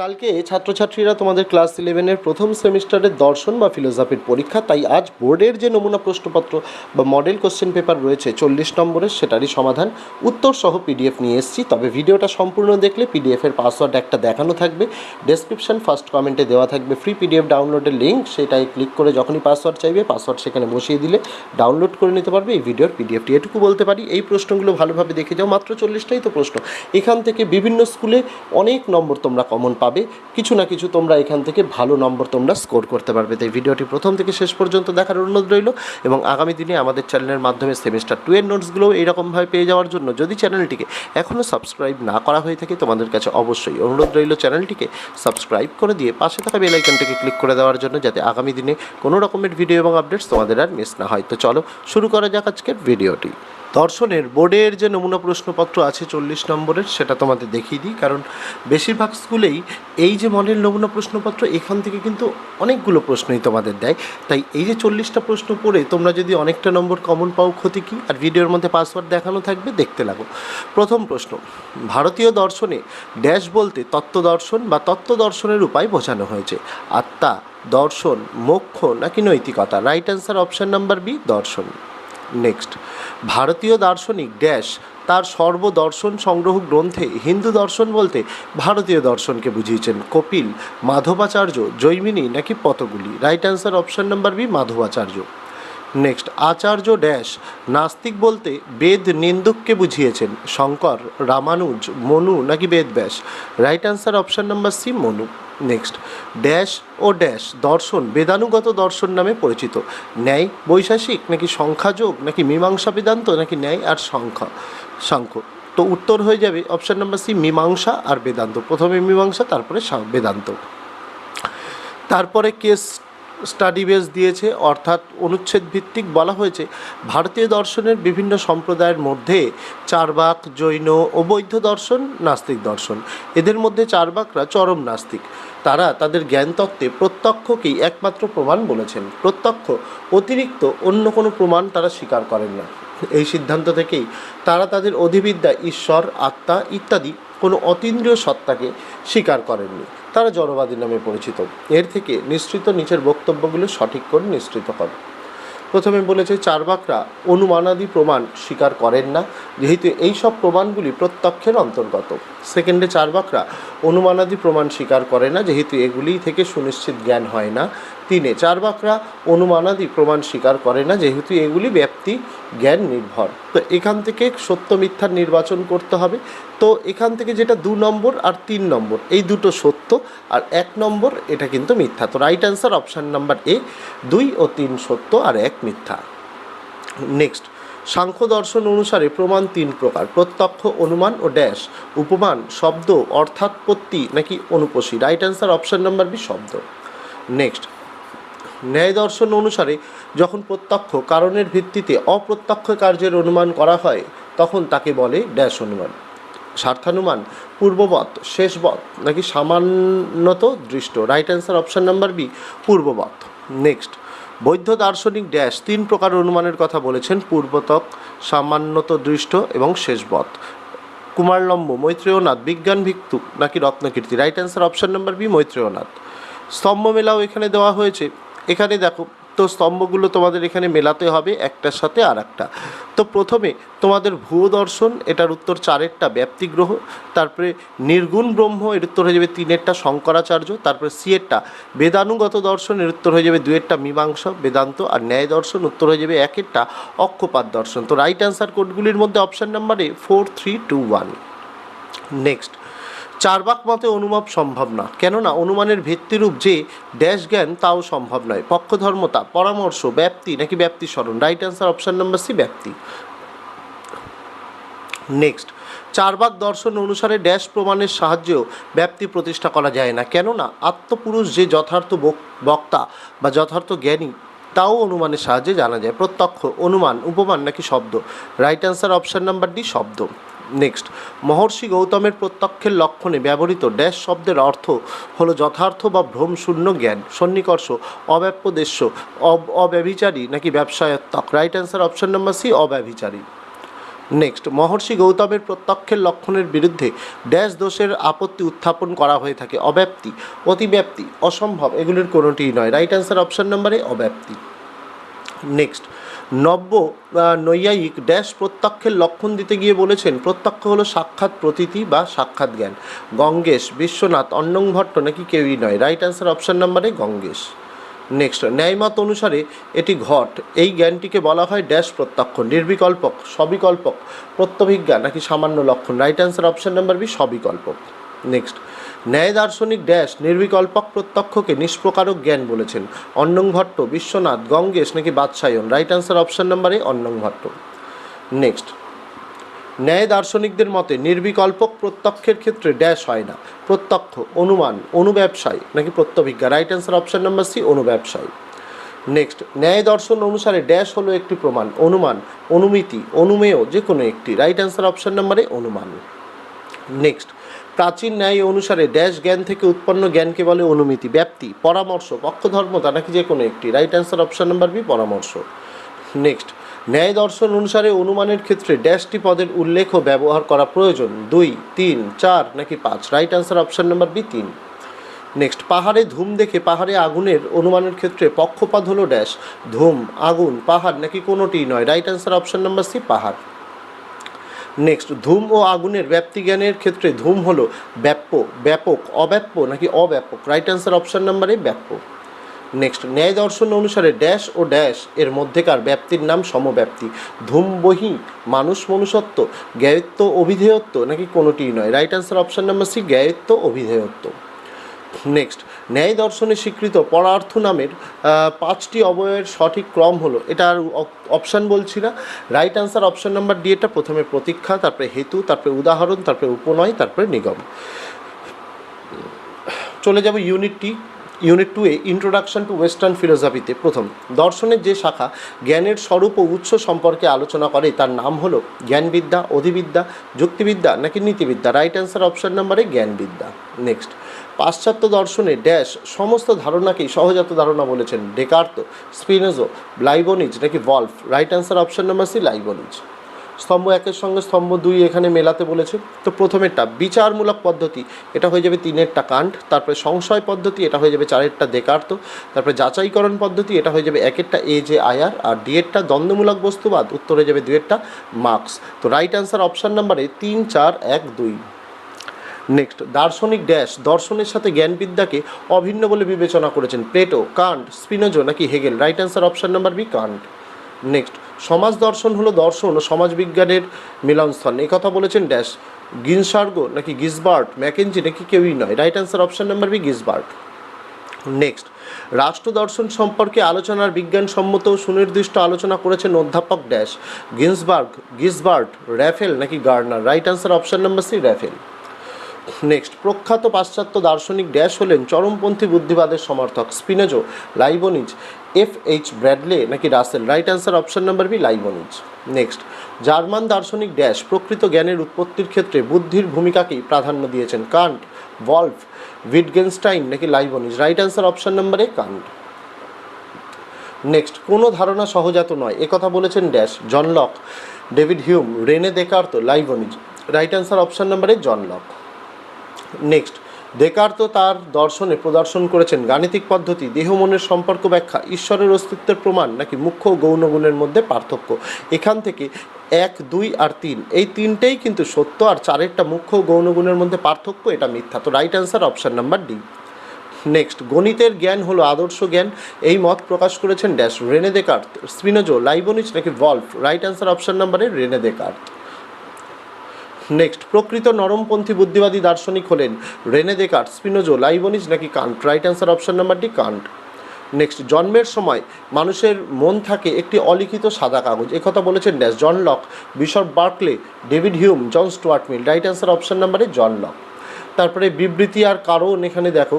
কালকে ছাত্রছাত্রীরা তোমাদের ক্লাস ইলেভেনের প্রথম সেমিস্টারের দর্শন বা ফিলোসফির পরীক্ষা, তাই আজ বোর্ডের যে নমুনা প্রশ্নপত্র বা মডেল কোশ্চেন পেপার রয়েছে চল্লিশ নম্বরের সেটারই সমাধান। উত্তর সহ পিডিএফ নিয়ে এসেছি, তবে ভিডিওটা সম্পূর্ণ দেখলে পিডিএফের পাসওয়ার্ড একটা দেখানো থাকবে। ডেসক্রিপশন ফার্স্ট কমেন্টে দেওয়া থাকবে ফ্রি পিডিএফ ডাউনলোডের লিঙ্ক সেটাই ক্লিক করে যখনই পাসওয়ার্ড চাইবে পাসওয়ার্ড সেখানে বসিয়ে দিলে ডাউনলোড করে নিতে পারবে, এই ভিডিওর পিডিএফটি এটুকু বলতে পারি। এই প্রশ্নগুলো ভালোভাবে দেখে যাও, মাত্র চল্লিশটাই তো প্রশ্ন। এখান থেকে বিভিন্ন স্কুলে অনেক নম্বর তোমরা কমন পাবে। কিছু না কিছু তোমরা এখান থেকে ভালো নম্বর তোমরা স্কোর করতে পারবে। তাই ভিডিওটি প্রথম থেকে শেষ পর্যন্ত দেখার অনুরোধ রইল এবং আগামী দিনে আমাদের চ্যানেলের মাধ্যমে সেমিস্টার টু এর নোটসগুলো এইরকমভাবে পেয়ে যাওয়ার জন্য যদি চ্যানেলটিকে এখনও সাবস্ক্রাইব না করা হয়ে থাকে, তোমাদের কাছে অবশ্যই অনুরোধ রইল চ্যানেলটিকে সাবস্ক্রাইব করে দিয়ে পাশে থাকা বেল আইকনটিকে ক্লিক করে দেওয়ার জন্য যাতে আগামী দিনে কোনো রকমের ভিডিও এবং আপডেটস তোমাদের আর মিস না হয়। তো চলো শুরু করা যাক আজকের ভিডিওটি দর্শনের বোর্ডের যে নমুনা প্রশ্নপত্র আছে চল্লিশ নম্বরের, সেটা তোমাদের দেখিয়ে দিই। কারণ বেশিরভাগ স্কুলেই এই যে মডেল নমুনা প্রশ্নপত্র, এখান থেকে কিন্তু অনেকগুলো প্রশ্নই তোমাদের দেয়। তাই এই যে চল্লিশটা প্রশ্ন পড়ে, তোমরা যদি অনেকটা নম্বর কমন পাও ক্ষতি কী, আর ভিডিওর মধ্যে পাসওয়ার্ড দেখানো থাকবে, দেখতে লাগো। প্রথম প্রশ্ন, ভারতীয় দর্শনে ড্যাশ বলতে তত্ত্ব দর্শন বা তত্ত্ব দর্শনের উপায় বোঝানো হয়েছে। আত্মা, দর্শন, মোক্ষ নাকি নৈতিকতা? Right answer option number B দর্শন। নেক্সট ভারতীয় দার্শনিক ড্যাশ তার সর্বদর্শন সংগ্রহ গ্রন্থে হিন্দু দর্শন বলতে ভারতীয় দর্শনকে বুঝিয়েছেন কপিল, মাধবাচার্য, জৈমিনী নাকি Patanjali. Right answer option number B Madhvacharya. Next আচার্য ড্যাশ নাস্তিক বলতে বেদ নিন্দুককে বুঝিয়েছেন। শঙ্কর, রামানুজ, মনু নাকি Vedavyas. Right answer option number C Manu. Next dash ও ড্যাশ দর্শন, বেদানুগত দর্শন নামে পরিচিত। ন্যায়, বৈশাসিক, নাকি সংখ্যাযোগ, নাকি মীমাংসা বেদান্ত, নাকি ন্যায় আর সংখ্যা, সাংখ্য। তো উত্তর হয়ে যাবে অপশান নাম্বার সি মীমাংসা আর বেদান্ত। প্রথমে মীমাংসা, তারপরে বেদান্ত। তারপরে কেস স্টাডি বেস দিয়েছে, অর্থাৎ অনুচ্ছেদ ভিত্তিক বলা হয়েছে, ভারতীয় দর্শনের বিভিন্ন সম্প্রদায়ের মধ্যে চারবাক, জৈন ও বৌদ্ধ দর্শন, নাস্তিক দর্শন। এদের মধ্যে চারবাকরা চরম নাস্তিক। তারা তাদের জ্ঞানতত্ত্বে প্রত্যক্ষকেই একমাত্র প্রমাণ বলেছেন। প্রত্যক্ষ, অতিরিক্ত অন্য কোনো প্রমাণ তারা স্বীকার করেন না। এই সিদ্ধান্ত থেকেই তারা তাদের অধিবিদ্যা, ঈশ্বর, আত্মা ইত্যাদি কোনো অতীন্দ্রিয় সত্তাকে স্বীকার করেননি। তারা জড়বাদী নামে পরিচিত। এর থেকে নিশ্চিত নিচের বক্তব্যগুলো সঠিক করে নিশ্চিত করে প্রথমে বলেছে, চারবাকরা অনুমানাদি প্রমাণ স্বীকার করেন না, যেহেতু এই সব প্রমাণগুলি প্রত্যক্ষের অন্তর্গত। সেকেন্ডে চারবাকরা অনুমানাদি প্রমাণ স্বীকার করে না, যেহেতু এগুলি থেকে সুনিশ্চিত জ্ঞান হয় না। তিনে চারবাকরা অনুমানাদি প্রমাণ স্বীকার করে না, যেহেতু এগুলি ব্যাপ্তি জ্ঞান নির্ভর। তো এখান থেকে সত্য মিথ্যার নির্বাচন করতে হবে। তো এখান থেকে যেটা দু নম্বর আর তিন নম্বর, এই দুটো সত্য আর এক নম্বর, এটা কিন্তু মিথ্যা। তো right answer option number A দুই ও তিন সত্য আর এক মিথ্যা। নেক্সট সাংখ্য দর্শন অনুসারে প্রমাণ তিন প্রকার, প্রত্যক্ষ, অনুমান ও ড্যাশ উপমান, শব্দ অর্থাৎপত্তি নাকি অনুপসী। Right answer option number B শব্দ। নেক্সট ন্যায় দর্শন অনুসারে যখন প্রত্যক্ষ, কারণের ভিত্তিতে অপ্রত্যক্ষ কার্যের অনুমান করা হয়, তখন তাকে বলে ড্যাশ অনুমান। স্বার্থানুমান পূর্ববৎ, শেষবৎ নাকি সামান্যত দৃষ্ট। Right answer option number B পূর্ববৎ। Next বৌদ্ধ দার্শনিক ড্যাশ তিন প্রকার অনুমানের কথা বলেছেন, পূর্বতক, সামান্যত দৃষ্ট এবং শেষবত কুমারলম্ব, মৈত্রেয়নাথ, বিজ্ঞান ভিক্তুক নাকি Ratnakirti? Right answer option number B Maitreyanath. স্তম্ভ মেলাও এখানে দেওয়া হয়েছে। এখানে দেখো স্তম্ভগুলো তোমাদের এখানে মেলাতে হবে, একটার সাথে আর একটা তো প্রথমে তোমাদের ভূয় দর্শন, এটার উত্তর চারেরটা ব্যাপ্তিগ্রহ তারপরে নির্গুণ ব্রহ্ম, এর উত্তর হয়ে যাবে তিনেরটা শঙ্করাচার্য, তারপরে সিয়েরটা বেদানুগত দর্শন, এর উত্তর হয়ে যাবে দুয়েরটা মীমাংসা, বেদান্ত আর ন্যায় দর্শন, উত্তর হয়ে যাবে একেরটা অক্ষপাত দর্শন। তো রাইট অ্যান্সার কোডগুলির মধ্যে অপশান নাম্বারে four three two one next Charvaka মতে অনুভব সম্ভব না। কেননা অনুমানের ভিত্তিরূপ যে ড্যাশ জ্ঞান তাও সম্ভব নয়। পক্ষধর্মতা, পরামর্শ, ব্যাপ্তি নাকি ব্যাপ্তি স্মরণ right answer option number C ব্যাপ্তি। নেক্সট চারবাক দর্শন অনুসারে ড্যাশ প্রমাণের সাহায্যেও ব্যাপ্তি প্রতিষ্ঠা করা যায় না। কেননা আত্মপুরুষ যে যথার্থ বক- বক্তা বা যথার্থ জ্ঞানী, তাও অনুমানের সাহায্যে জানা যায়। প্রত্যক্ষ, অনুমান, উপমান নাকি শব্দ। Right answer option number D শব্দ। নেক্সট মহর্ষি গৌতমের প্রত্যক্ষের লক্ষণে ব্যবহৃত ড্যাশ শব্দের অর্থ হলো যথার্থ বা ভ্রমশূন্য জ্ঞান, সন্নিকর্ষ অব্যাপ্যদেশ্য অব, অব্যভিচারী নাকি ব্যবসায়ত্মক right answer option number C অব্যভিচারী। Next মহর্ষি গৌতমের প্রত্যক্ষের লক্ষণের বিরুদ্ধে ড্যাশ দোষের আপত্তি উত্থাপন করা হয়ে থাকে। অব্যাপ্তি অতিব্যাপ্তি অসম্ভব, এগুলির কোনোটিই নয়। রাইট অ্যান্সার অপশন নাম্বারে অব্যাপ্তি নেক্সট নব্য নৈয়ায়িক ড্যাশ প্রত্যক্ষের লক্ষণ দিতে গিয়ে বলেছেন, প্রত্যক্ষ হলো সাক্ষাৎ প্রতীতি বা সাক্ষাৎ জ্ঞান। গঙ্গেশ, বিশ্বনাথ অন্নং ভট্ট নাকি কেউই নয়। রাইট অ্যান্সার অপশন নাম্বারে গঙ্গেশ। নেক্সট ন্যায়মত অনুসারে এটি ঘট। এই জ্ঞানটিকে বলা হয় ড্যাশ প্রত্যক্ষ, নির্বিকল্পক, সবিকল্পক, প্রত্যভিজ্ঞা নাকি সামান্য লক্ষণ। Right answer option number B, সবিকল্পক। Next Nyaya দার্শনিক ড্যাশ নির্বিকল্পক প্রত্যক্ষকে নিষ্প্রকারক জ্ঞান বলেছেন। অন্নং ভট্ট, বিশ্বনাথ, গঙ্গেশ নাকি বাদশায়ন রাইট অ্যান্সার অপশান নাম্বারে অন্নং ভট্ট। নেক্সট ন্যায় দার্শনিকদের মতে নির্বিকল্পক প্রত্যক্ষের ক্ষেত্রে ড্যাশ হয় না। প্রত্যক্ষ, অনুমান, অনুব্যবসায় নাকি প্রত্যভিজ্ঞা? Right answer option number C অনুব্যবসায়। Next Nyaya দর্শন অনুসারে ড্যাশ হলো একটি প্রমাণ, অনুমান, অনুমিতি, অনুমেয় যে কোনো একটি রাইট অ্যান্সার অপশান নাম্বারে অনুমান। নেক্সট প্রাচীন ন্যায় অনুসারে ড্যাশ জ্ঞান থেকে উৎপন্ন জ্ঞানকে বলে অনুমিতি, ব্যাপ্তি, পরামর্শ, পক্ষধর্মতা নাকি যে কোনো একটি। Right answer option number B পরামর্শ। নেক্সট ন্যায় দর্শন অনুসারে অনুমানের ক্ষেত্রে ড্যাশটি পদের উল্লেখ ও ব্যবহার করা প্রয়োজন। দুই, তিন, চার নাকি পাঁচ? Right answer option number B তিন। নেক্সট পাহাড়ে ধূম দেখে পাহাড়ে আগুনের অনুমানের ক্ষেত্রে পক্ষপাত হলো ড্যাশ। ধূম, আগুন, পাহাড় নাকি কোনোটিই নয়। Right answer option number C পাহাড়। নেক্সট ধূম ও আগুনের ব্যাপ্তি জ্ঞানের ক্ষেত্রে ধূম হলো ব্যাপ্য, ব্যাপক, অব্যাপ্য নাকি অব্যাপক? রাইট অ্যান্সার অপশান নাম্বারে ব্যাপ্য। নেক্সট ন্যায় দর্শন অনুসারে ড্যাশ ও ড্যাশ এর মধ্যেকার ব্যাপ্তির নাম সমব্যাপ্তি। ধূম বহি, মানুষ মনুষ্যত্ব, জ্ঞায়ত্ব, অভিধেয়ত্ব নাকি কোনোটিই নয়। Right answer option number C জ্ঞায়ত্ব, অভিধেয়ত্ব। নেক্সট ন্যায় দর্শনে স্বীকৃত পরার্থ নামের পাঁচটি অবয়ের সঠিক ক্রম হলো। এটা আর অপশান বলছি না। Right answer option number D এটা প্রথমে প্রতীক্ষা, তারপরে হেতু, তারপরে উদাহরণ, তারপরে উপনয়, তারপরে নিগম। চলে যাব unit T unit two a introduction to western ফিলোসফিতে প্রথম। দর্শনের যে শাখা, জ্ঞানের স্বরূপ ও উৎস সম্পর্কে আলোচনা করে, তার নাম হলো জ্ঞানবিদ্যা, অধিবিদ্যা, যুক্তিবিদ্যা নাকি নীতিবিদ্যা? রাইট অ্যান্সার অপশান নাম্বারে জ্ঞানবিদ্যা। নেক্সট পাশ্চাত্য দর্শনে ড্যাশ সমস্ত ধারণাকেই সহজাত ধারণা বলেছেন ডেকার্ত, স্পিনোজো লাইবনিজ নাকি Wolff right answer option number C Leibniz স্তম্ভ একের সঙ্গে স্তম্ভ দুই এখানে মেলাতে বলেছে। তো প্রথমেরটা, বিচারমূলক পদ্ধতি, এটা হয়ে যাবে তিনেরটা কাণ্ড, তারপরে সংশয় পদ্ধতি, এটা হয়ে যাবে চারেরটা দেকার্ত তারপরে যাচাইকরণ পদ্ধতি, এটা হয়ে যাবে একেরটা এ যে আয়ার আর ডিএরটা দ্বন্দ্বমূলক বস্তুবাদ, উত্তর হয়ে যাবে দুয়েরটা মার্কস। তো রাইট অ্যান্সার অপশান নাম্বারে তিন, চার, এক, দুই। নেক্সট, দার্শনিক ড্যাশ, দর্শনের সাথে জ্ঞানবিদ্যাকে অভিন্ন বলে বিবেচনা করেছেন প্লেটো, কান্ট, স্পিনোজো নাকি Hegel? Right answer option number B, Kant. Next. সমাজ দর্শন হলো দর্শন ও সমাজবিজ্ঞানের মিলনস্থল। এই কথা বলেছেন ড্যাশ গিনসার্গো নাকি গিসবার্ট, ম্যাকেনজি নাকি কেউই নয়। Right answer option number B, Gisbert. Next. রাষ্ট্র দর্শন সম্পর্কে আলোচনার বিজ্ঞানসম্মত ও সুনির্দিষ্ট আলোচনা করেছেন অধ্যাপক ড্যাশ গিন্সবার্গ, গিসবার্ট, র্যাফেল নাকি Garner? Right answer option number C, Raphael. Next প্রখ্যাত পাশ্চাত্য দার্শনিক ড্যাশ হলেন চরমপন্থী বুদ্ধিবাদের সমর্থক Spinoza Leibniz. F H Bradley নাকি Russell right answer option number B Leibniz. Next German দার্শনিক ড্যাশ প্রকৃত জ্ঞানের উৎপত্তির ক্ষেত্রে বুদ্ধির ভূমিকাকেই প্রাধান্য দিয়েছেন কান্ট। ভলফ উইটগেনস্টাইন নাকি লাইবনিজ রাইট অ্যান্সার অপশন নাম্বারে কান্ট। নেক্সট কোনো ধারণা সহজাত নয়। একথা বলেছেন dash John Locke. David Hume René Descartes Leibniz. Right answer option নাম্বারে জন লক। নেক্সট দেকার তো তার দর্শনে প্রদর্শন করেছেন গাণিতিক পদ্ধতি, দেহ মনের সম্পর্ক ব্যাখ্যা, ঈশ্বরের অস্তিত্বের প্রমাণ নাকি মুখ্য ও গৌণ গুণের মধ্যে পার্থক্য? এখান থেকে এক, দুই আর তিন। এই তিনটেই কিন্তু সত্য আর চারেরটা মুখ্য ও গৌণ গুণের মধ্যে পার্থক্য, এটা মিথ্যা। তো right answer option number D next গণিতের জ্ঞান হলো আদর্শ জ্ঞান। এই মত প্রকাশ করেছেন dash René Descartes Spinoza Leibniz নাকি ভলফ? রাইট অ্যান্সার অপশান নাম্বারে রেনে দেকার্ত নেক্সট প্রকৃত নরমপন্থী বুদ্ধিবাদী দার্শনিক হলেন রেনে দেকার, স্পিনোজো, লাইবনিজ নাকি কান্ট? রাইট অ্যান্সার অপশন নাম্বারটি কান্ট। নেক্সট জন্মের সময় মানুষের মন থাকে একটি অলিখিত সাদা কাগজ। একথা বলেছেন dash John Locke, bishop Berkeley, David Hume, John Stuart Mill. Right answer option নাম্বারে জন লক। তারপরে বিবৃতি আর কারণ এখানে দেখো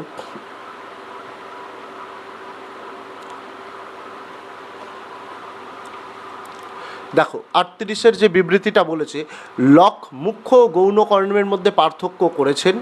দেখো, আটত্রিশের যে বিবৃতিটা বলেছে, লক মুখ্য গৌণ কর্মের মধ্যে পার্থক্য করেছেন।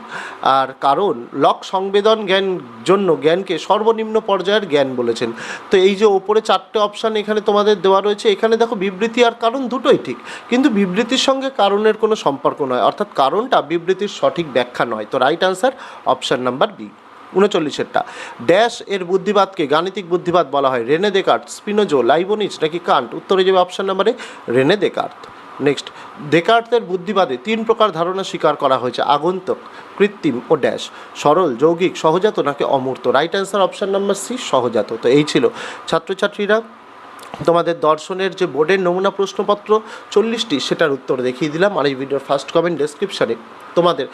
আর কারণ, লক সংবেদন জ্ঞান জন্য জ্ঞানকে সর্বনিম্ন পর্যায়ের জ্ঞান বলেছেন। তো এই যে ওপরে চারটে অপশান এখানে তোমাদের দেওয়া রয়েছে, এখানে দেখো বিবৃতি আর কারণ দুটোই ঠিক। কিন্তু বিবৃতির সঙ্গে কারণের কোনো সম্পর্ক নয়। অর্থাৎ কারণটা বিবৃতির সঠিক ব্যাখ্যা নয়। তো right answer option number B উনচল্লিশেরটা। Dash এর বুদ্ধিবাদকে গাণিতিক বুদ্ধিবাদ বলা হয়। রেনে দেকার্ট স্পিনোজো, লাইবনিজ নাকি কান্ট? উত্তরে যাবে অপশান নাম্বারে রেনে দেকার্ট নেক্সট দেকার্তের বুদ্ধিবাদে তিন প্রকার ধারণা স্বীকার করা হয়েছে, আগন্তক, কৃত্রিম ও ড্যাশ। সরল, যৌগিক, সহজাত নাকি অমূর্ত? Right answer option number C সহজাত। তো এই ছিল ছাত্রছাত্রীরা, তোমাদের দর্শনের যে বোর্ডের নমুনা প্রশ্নপত্র, চল্লিশটি সেটার উত্তর দেখিয়ে দিলাম। আর এই ভিডিওর ফার্স্ট কমেন্ট ডেসক্রিপশানে তোমাদের।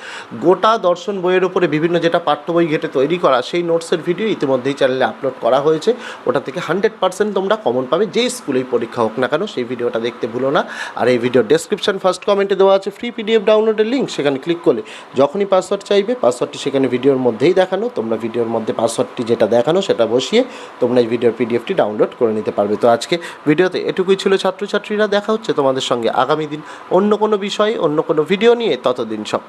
গোটা দর্শন বইয়ের উপরে বিভিন্ন যেটা পাঠ্য বই ঘেটে তৈরি করা, সেই নোটসের ভিডিও ইতিমধ্যেই চ্যানেলে আপলোড করা হয়েছে। ওটা থেকে হান্ড্রেড পার্সেন্ট তোমরা কমন পাবে। যেই স্কুলেই পরীক্ষা হোক না কেন, সেই ভিডিওটা দেখতে ভুলো না। আর এই ভিডিও ডেসক্রিপশন ফার্স্ট কমেন্টে দেওয়া আছে ফ্রি পিডিএফ ডাউনলোডের লিঙ্ক সেখানে ক্লিক করলে যখনই পাসওয়ার্ড চাইবে পাসওয়ার্ডটি সেখানে ভিডিওর মধ্যেই দেখানো, তোমরা ভিডিওর মধ্যে পাসওয়ার্ডটি যেটা দেখানো সেটা বসিয়ে তোমরা এই ভিডিওর পিডিএফটি ডাউনলোড করে নিতে পারবে। তো আজকে ভিডিওতে এটুকুই ছিল ছাত্রছাত্রীরা, দেখা হচ্ছে তোমাদের সঙ্গে আগামী দিন অন্য কোনো বিষয়ে, অন্য কোনো ভিডিও নিয়ে। ততদিন